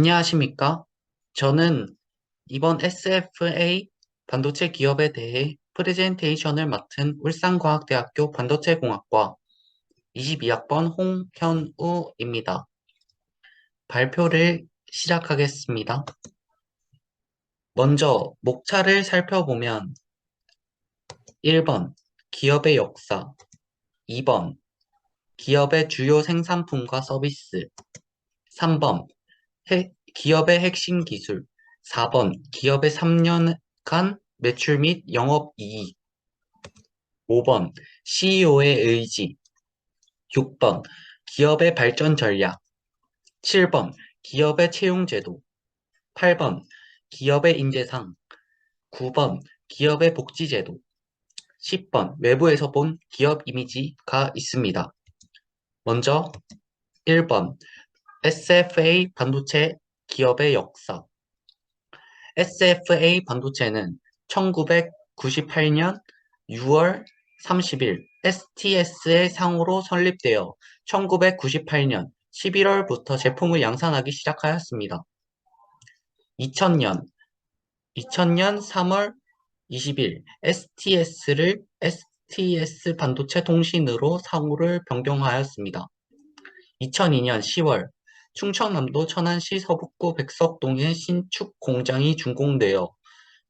안녕하십니까? 저는 이번 SFA 반도체 기업에 대해 프레젠테이션을 맡은 울산과학대학교 반도체공학과 22학번 홍현우입니다. 발표를 시작하겠습니다. 먼저 목차를 살펴보면 1번 기업의 역사 2번 기업의 주요 생산품과 서비스 3번 기업의 핵심 기술. 4번 기업의 3년간 매출 및 영업 이익. 5번 CEO의 의지. 6번 기업의 발전 전략. 7번 기업의 채용 제도. 8번 기업의 인재상. 9번 기업의 복지 제도. 10번 외부에서 본 기업 이미지가 있습니다. 먼저 1번 SFA 반도체 기업의 역사 SFA 반도체는 1998년 6월 30일 STS의 상호로 설립되어 1998년 11월부터 제품을 양산하기 시작하였습니다. 2000년 2000년 3월 20일 STS를 STS 반도체 통신으로 상호를 변경하였습니다. 2002년 10월 충청남도 천안시 서북구 백석동의 신축 공장이 준공되어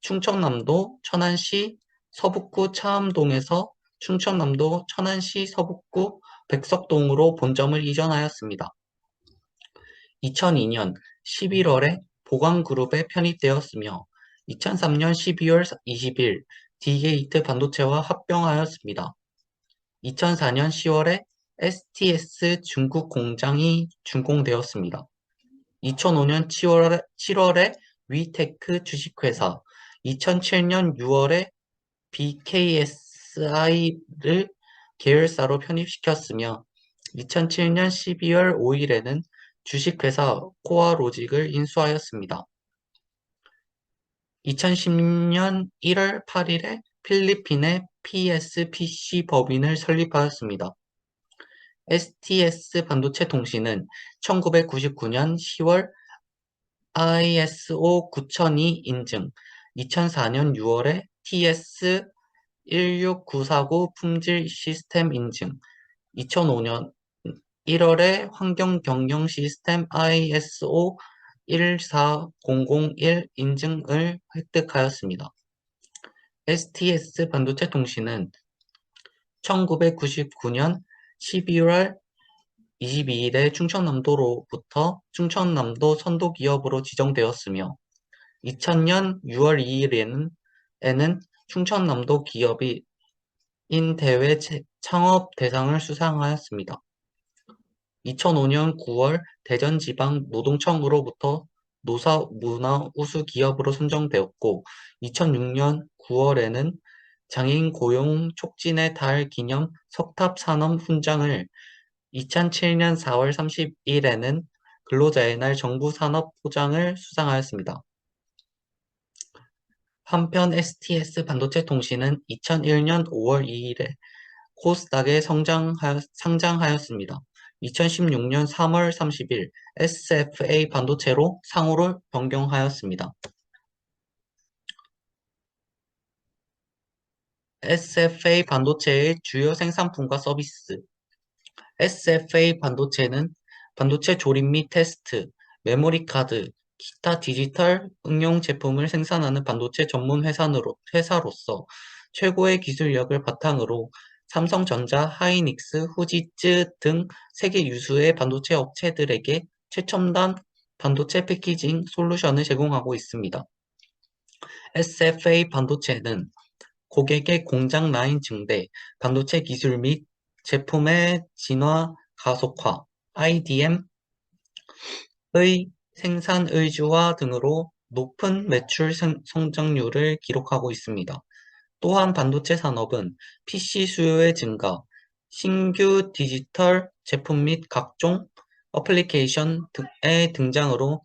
충청남도 천안시 서북구 차암동에서 충청남도 천안시 서북구 백석동으로 본점을 이전하였습니다. 2002년 11월에 보광그룹에 편입되었으며 2003년 12월 20일 디게이트 반도체와 합병하였습니다. 2004년 10월에 STS 중국 공장이 준공되었습니다. 2005년 7월에, 7월에 위테크 주식회사, 2007년 6월에 BKSI를 계열사로 편입시켰으며 2007년 12월 5일에는 주식회사 코아로직을 인수하였습니다. 2010년 1월 8일에 필리핀의 PSPC 법인을 설립하였습니다. STS 반도체 통신은 1999년 10월 ISO 9002 인증, 2004년 6월에 TS 16949 품질 시스템 인증, 2005년 1월에 환경 경영 시스템 ISO 14001 인증을 획득하였습니다. STS 반도체 통신은 1999년 12월 22일에 충청남도로부터 충청남도 선도기업으로 지정되었으며 2000년 6월 2일에는 에는 충청남도 기업이 인 대회 창업 대상을 수상하였습니다. 2005년 9월 대전지방 노동청으로부터 노사문화 우수 기업으로 선정되었고 2006년 9월에는 장애인 고용 촉진의 달 기념 석탑 산업 훈장을 2007년 4월 30일에는 근로자의 날 정부 산업 포장을 수상하였습니다. 한편 STS 반도체 통신은 2001년 5월 2일에 코스닥에 성장하여, 상장하였습니다. 2016년 3월 30일 SFA 반도체로 상호를 변경하였습니다. SFA 반도체의 주요 생산품과 서비스 SFA 반도체는 반도체 조립 및 테스트, 메모리 카드, 기타 디지털 응용 제품을 생산하는 반도체 전문 회사로, 회사로서 최고의 기술력을 바탕으로 삼성전자, 하이닉스, 후지츠 등 세계 유수의 반도체 업체들에게 최첨단 반도체 패키징 솔루션을 제공하고 있습니다. SFA 반도체는 고객의 공장 라인 증대, 반도체 기술 및 제품의 진화 가속화, IDM의 생산 의주화 등으로 높은 매출 성장률을 기록하고 있습니다. 또한 반도체 산업은 PC 수요의 증가, 신규 디지털 제품 및 각종 어플리케이션 등의 등장으로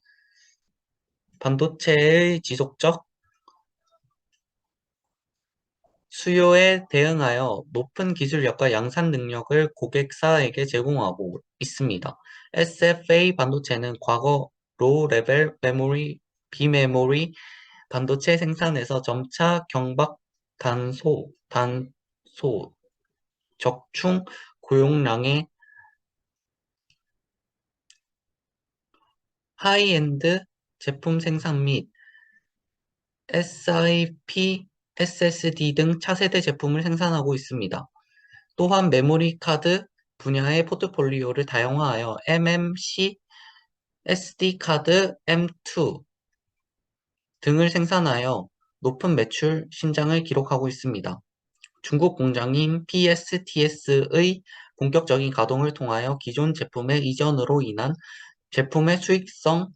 반도체의 지속적 수요에 대응하여 높은 기술력과 양산 능력을 고객사에게 제공하고 있습니다. SFA 반도체는 과거 로우 레벨 메모리, 비메모리 반도체 생산에서 점차 경박 단소, 단소, 적충 고용량의 하이엔드 제품 생산 및 SIP, SSD 등 차세대 제품을 생산하고 있습니다. 또한 메모리 카드 분야의 포트폴리오를 다양화하여 MMC, SD카드 M2 등을 생산하여 높은 매출 신장을 기록하고 있습니다. 중국 공장인 PSTS의 본격적인 가동을 통하여 기존 제품의 이전으로 인한 제품의 수익성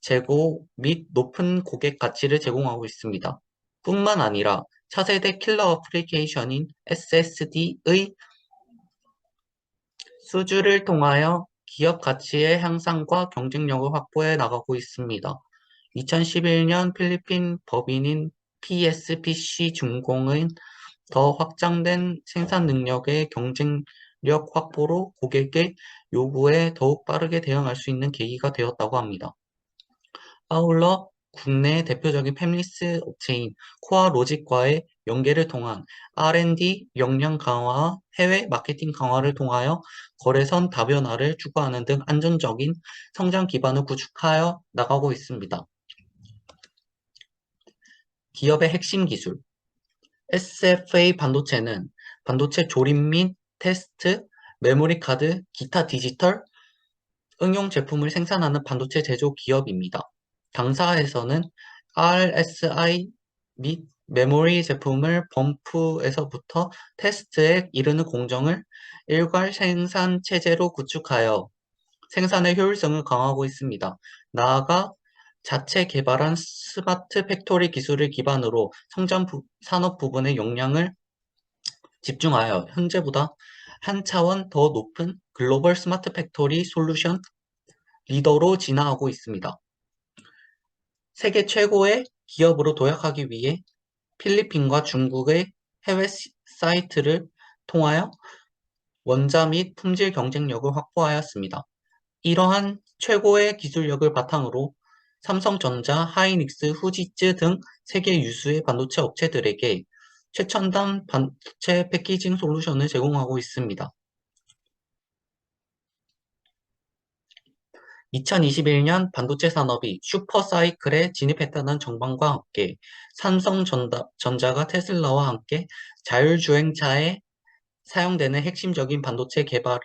제고 및 높은 고객 가치를 제공하고 있습니다. 뿐만 아니라 차세대 킬러 어플리케이션인 SSD의 수주를 통하여 기업 가치의 향상과 경쟁력을 확보해 나가고 있습니다. 2011년 필리핀 법인인 PSPC 중공은 더 확장된 생산 능력의 경쟁력 확보로 고객의 요구에 더욱 빠르게 대응할 수 있는 계기가 되었다고 합니다. 아울러 국내 대표적인 팹리스 업체인 코아 로직과의 연계를 통한 R&D 역량 강화와 해외 마케팅 강화를 통하여 거래선 다변화를 추구하는 등 안전적인 성장 기반을 구축하여 나가고 있습니다. 기업의 핵심 기술 SFA 반도체는 반도체 조립 및 테스트, 메모리 카드, 기타 디지털, 응용 제품을 생산하는 반도체 제조 기업입니다. 당사에서는 RSI 및 메모리 제품을 범프에서부터 테스트에 이르는 공정을 일괄 생산 체제로 구축하여 생산의 효율성을 강화하고 있습니다. 나아가 자체 개발한 스마트 팩토리 기술을 기반으로 성장 부, 산업 부분의 역량을 집중하여 현재보다 한 차원 더 높은 글로벌 스마트 팩토리 솔루션 리더로 진화하고 있습니다. 세계 최고의 기업으로 도약하기 위해 필리핀과 중국의 해외 사이트를 통하여 원자 및 품질 경쟁력을 확보하였습니다. 이러한 최고의 기술력을 바탕으로 삼성전자, 하이닉스, 후지츠 등 세계 유수의 반도체 업체들에게 최첨단 반도체 패키징 솔루션을 제공하고 있습니다. 2021년 반도체 산업이 슈퍼사이클에 진입했다는 정방과 함께 삼성전자가 테슬라와 함께 자율주행차에 사용되는 핵심적인 반도체 개발,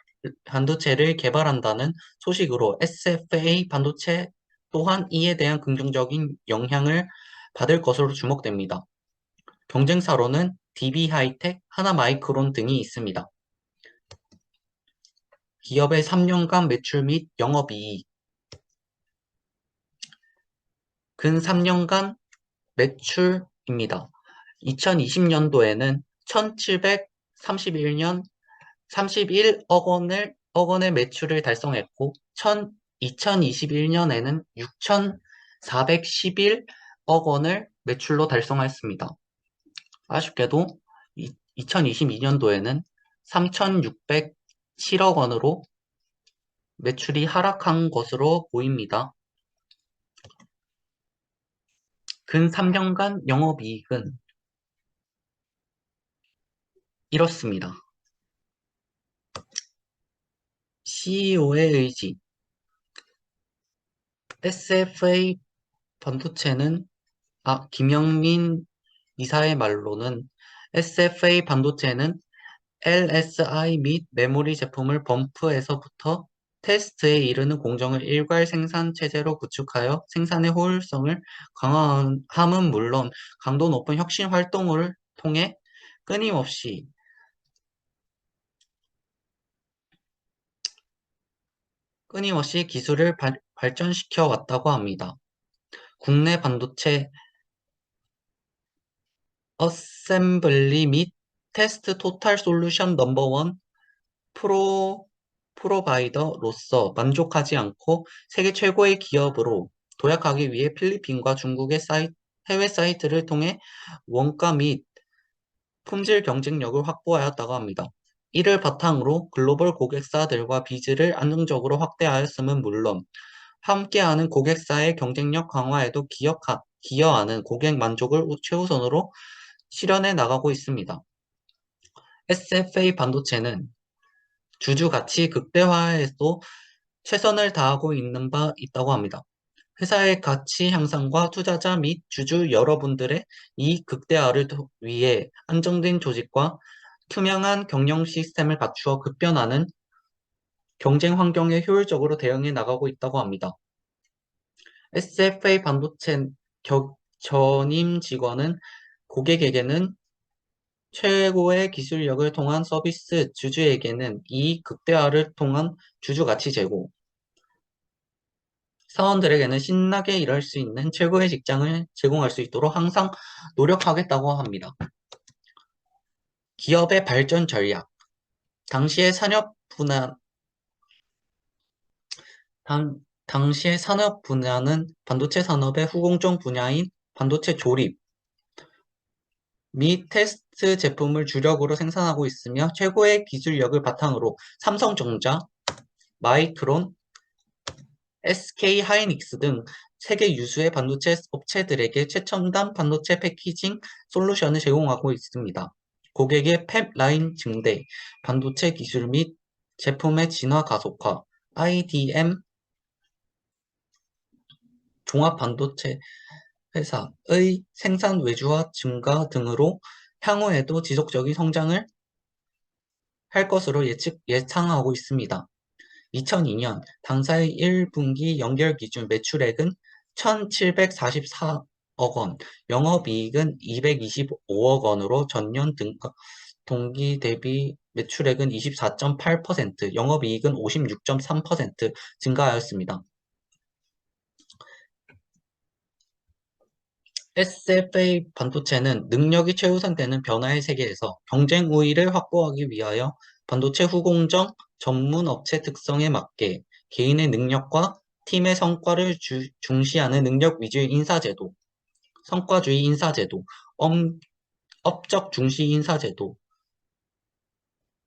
반도체를 개발한다는 소식으로 SFA 반도체 또한 이에 대한 긍정적인 영향을 받을 것으로 주목됩니다. 경쟁사로는 DB하이텍, 하나마이크론 등이 있습니다. 기업의 3년간 매출 및 영업이익 근 3년간 매출입니다. 2020년도에는 1731년 31억 원을 억 원의 매출을 달성했고 2021년에는 6,411억 원을 매출로 달성했습니다. 아쉽게도 2022년도에는 3,607억 원으로 매출이 하락한 것으로 보입니다. 근 3년간 영업이익은 이렇습니다. CEO의 의지 SFA 반도체는 아, 김영민 이사의 말로는 SFA 반도체는 LSI 및 메모리 제품을 범프에서부터 테스트에 이르는 공정을 일괄 생산 체제로 구축하여 생산의 효율성을 강화함은 물론 강도 높은 혁신 활동을 통해 끊임없이 끊임없이 기술을 발, 발전시켜 왔다고 합니다. 국내 반도체 어셈블리 및 테스트 토탈 솔루션 넘버원 프로 프로바이더로서 만족하지 않고 세계 최고의 기업으로 도약하기 위해 필리핀과 중국의 사이, 해외 사이트를 통해 원가 및 품질 경쟁력을 확보하였다고 합니다. 이를 바탕으로 글로벌 고객사들과 비즈를 안정적으로 확대하였음은 물론 함께하는 고객사의 경쟁력 강화에도 기여하, 기여하는 고객 만족을 최우선으로 실현해 나가고 있습니다. SFA 반도체는 주주 가치 극대화에도 최선을 다하고 있는 바 있다고 합니다. 회사의 가치 향상과 투자자 및 주주 여러분들의 이익 극대화를 위해 안정된 조직과 투명한 경영 시스템을 갖추어 급변하는 경쟁 환경에 효율적으로 대응해 나가고 있다고 합니다. SFA 반도체 전임 직원은 고객에게는 최고의 기술력을 통한 서비스, 주주에게는 이익 극대화를 통한 주주 가치 제고, 사원들에게는 신나게 일할 수 있는 최고의 직장을 제공할 수 있도록 항상 노력하겠다고 합니다. 기업의 발전 전략. 당시의 산업 분야, 당, 당시의 산업 분야는 반도체 산업의 후공정 분야인 반도체 조립 및 테스트 제품을 주력으로 생산하고 있으며 최고의 기술력을 바탕으로 삼성전자, 마이크론, SK 하이닉스 등 세계 유수의 반도체 업체들에게 최첨단 반도체 패키징 솔루션을 제공하고 있습니다. 고객의 팹 라인 증대, 반도체 기술 및 제품의 진화 가속화, IDM 종합 반도체 회사의 생산 외주화 증가 등으로 향후에도 지속적인 성장을 할 것으로 예측, 예상하고 있습니다. 2002년 당사의 1분기 연결 기준 매출액은 1,744억 원, 영업이익은 225억 원으로 전년 등, 동기 대비 매출액은 24.8%, 영업이익은 56.3% 증가하였습니다. SFA 반도체는 능력이 최우선되는 변화의 세계에서 경쟁 우위를 확보하기 위하여 반도체 후공정 전문 업체 특성에 맞게 개인의 능력과 팀의 성과를 주, 중시하는 능력 위주의 인사제도, 성과주의 인사제도, 엄, 업적 중시 인사제도,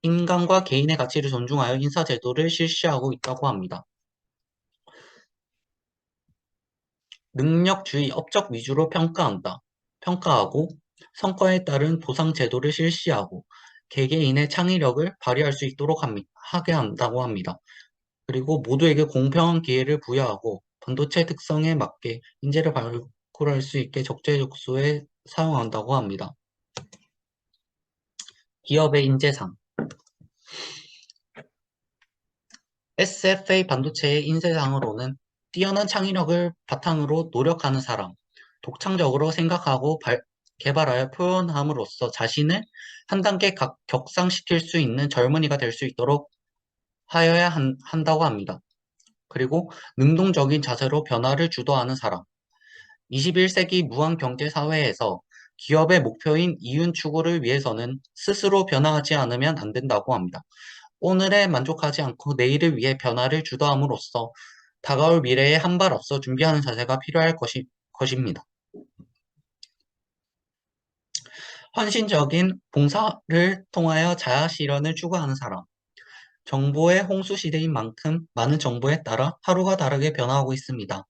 인간과 개인의 가치를 존중하여 인사제도를 실시하고 있다고 합니다. 능력주의 업적 위주로 평가한다. 평가하고 성과에 따른 보상 제도를 실시하고 개개인의 창의력을 발휘할 수 있도록 하게 한다고 합니다. 그리고 모두에게 공평한 기회를 부여하고 반도체 특성에 맞게 인재를 발굴할 수 있게 적재적소에 사용한다고 합니다. 기업의 인재상 SFA 반도체의 인재상으로는 뛰어난 창의력을 바탕으로 노력하는 사람, 독창적으로 생각하고 발, 개발하여 표현함으로써 자신을 한 단계 각, 격상시킬 수 있는 젊은이가 될 수 있도록 하여야 한, 한다고 합니다. 그리고 능동적인 자세로 변화를 주도하는 사람. 21세기 무한 경제 사회에서 기업의 목표인 이윤 추구를 위해서는 스스로 변화하지 않으면 안 된다고 합니다. 오늘에 만족하지 않고 내일을 위해 변화를 주도함으로써 다가올 미래에 한 발 앞서 준비하는 자세가 필요할 것이, 것입니다. 헌신적인 봉사를 통하여 자아 실현을 추구하는 사람. 정보의 홍수 시대인 만큼 많은 정보에 따라 하루가 다르게 변화하고 있습니다.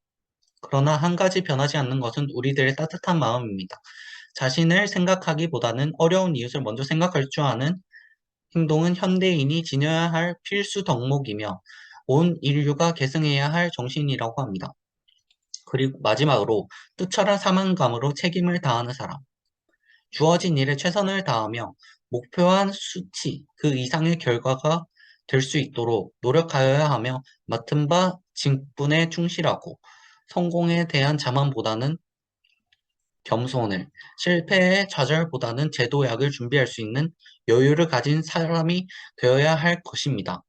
그러나 한 가지 변하지 않는 것은 우리들의 따뜻한 마음입니다. 자신을 생각하기보다는 어려운 이웃을 먼저 생각할 줄 아는 행동은 현대인이 지녀야 할 필수 덕목이며 온 인류가 계승해야 할 정신이라고 합니다. 그리고 마지막으로 뜻처한 사명감으로 책임을 다하는 사람. 주어진 일에 최선을 다하며 목표한 수치 그 이상의 결과가 될 수 있도록 노력하여야 하며 맡은 바 직분에 충실하고 성공에 대한 자만보다는 겸손을, 실패의 좌절보다는 제도약을 준비할 수 있는 여유를 가진 사람이 되어야 할 것입니다.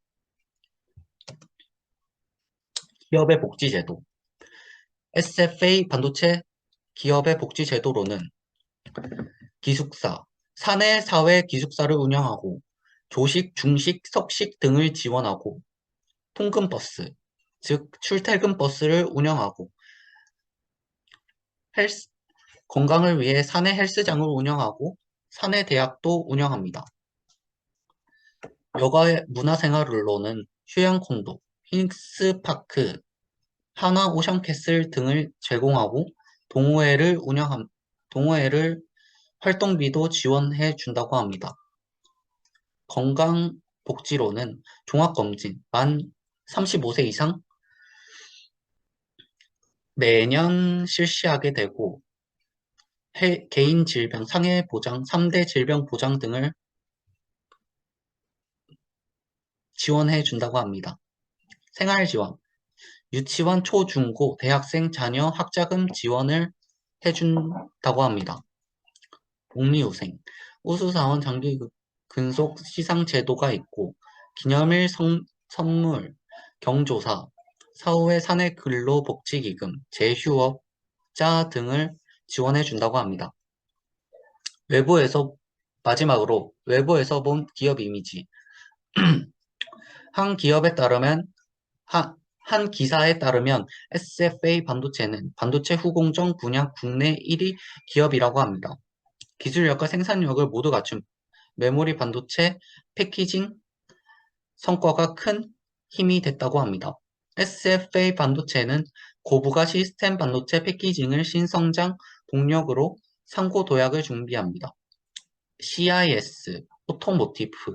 기업의 복지제도 SFA 반도체 기업의 복지제도로는 기숙사, 사내 사회 기숙사를 운영하고 조식, 중식, 석식 등을 지원하고 통근버스, 즉 출퇴근 버스를 운영하고 헬스, 건강을 위해 사내 헬스장을 운영하고 사내 대학도 운영합니다. 여가 문화생활로는 휴양 콘도, 핑스파크, 하나 오션캐슬 등을 제공하고 동호회를 운영함, 동호회를 활동비도 지원해 준다고 합니다. 건강복지로는 종합검진 만 35세 이상 매년 실시하게 되고 해- 개인 질병, 상해 보장, 3대 질병 보장 등을 지원해 준다고 합니다. 생활 지원, 유치원, 초, 중, 고, 대학생 자녀 학자금 지원을 해준다고 합니다. 복리후생, 우수사원 장기 근속 시상 제도가 있고 기념일 성- 선물, 경조사, 사후의 사내 근로 복지기금, 재휴업자 등을 지원해 준다고 합니다. 외부에서 마지막으로 외부에서 본 기업 이미지 한 기업에 따르면 한, 한 기사에 따르면 SFA 반도체는 반도체 후공정 분야 국내 1위 기업이라고 합니다. 기술력과 생산력을 모두 갖춘 메모리 반도체 패키징 성과가 큰 힘이 됐다고 합니다. SFA 반도체는 고부가 시스템 반도체 패키징을 신성장 동력으로 상고 도약을 준비합니다. CIS, 오토모티브,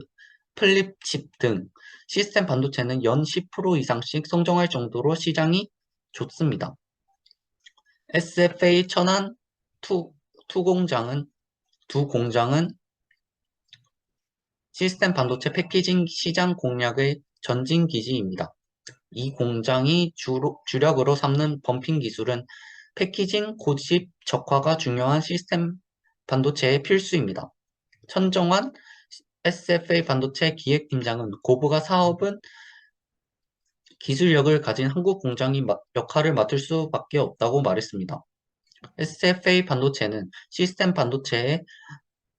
플립칩 등 시스템 반도체는 연 10% 이상씩 성장할 정도로 시장이 좋습니다. SFA 천안 투, 투 공장은 두 공장은 시스템 반도체 패키징 시장 공략의 전진 기지입니다. 이 공장이 주로, 주력으로 삼는 범핑 기술은 패키징 고집 적화가 중요한 시스템 반도체의 필수입니다. 천정환 SFA 반도체 기획팀장은 고부가 사업은 기술력을 가진 한국 공장이 역할을 맡을 수밖에 없다고 말했습니다. SFA 반도체는 시스템 반도체의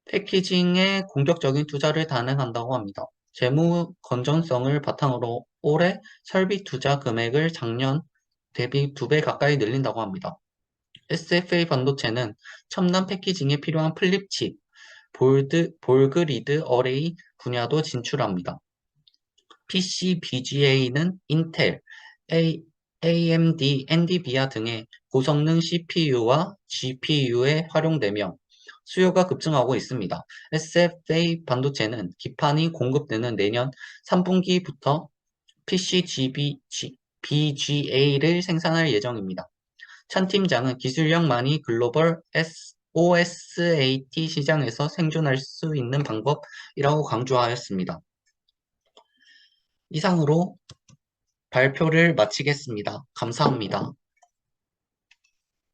패키징에 공격적인 투자를 단행한다고 합니다. 재무 건전성을 바탕으로 올해 설비 투자 금액을 작년 대비 두 배 가까이 늘린다고 합니다. SFA 반도체는 첨단 패키징에 필요한 플립칩, 볼드, 볼그리드 어레이 분야도 진출합니다. PC, BGA는 인텔, A, AMD, 엔디비아 등의 고성능 CPU와 GPU에 활용되며 수요가 급증하고 있습니다. SFA 반도체는 기판이 공급되는 내년 3분기부터 PC, GB, BGA를 생산할 예정입니다. 찬 팀장은 기술력만이 글로벌 S, OSAT 시장에서 생존할 수 있는 방법이라고 강조하였습니다. 이상으로 발표를 마치겠습니다. 감사합니다.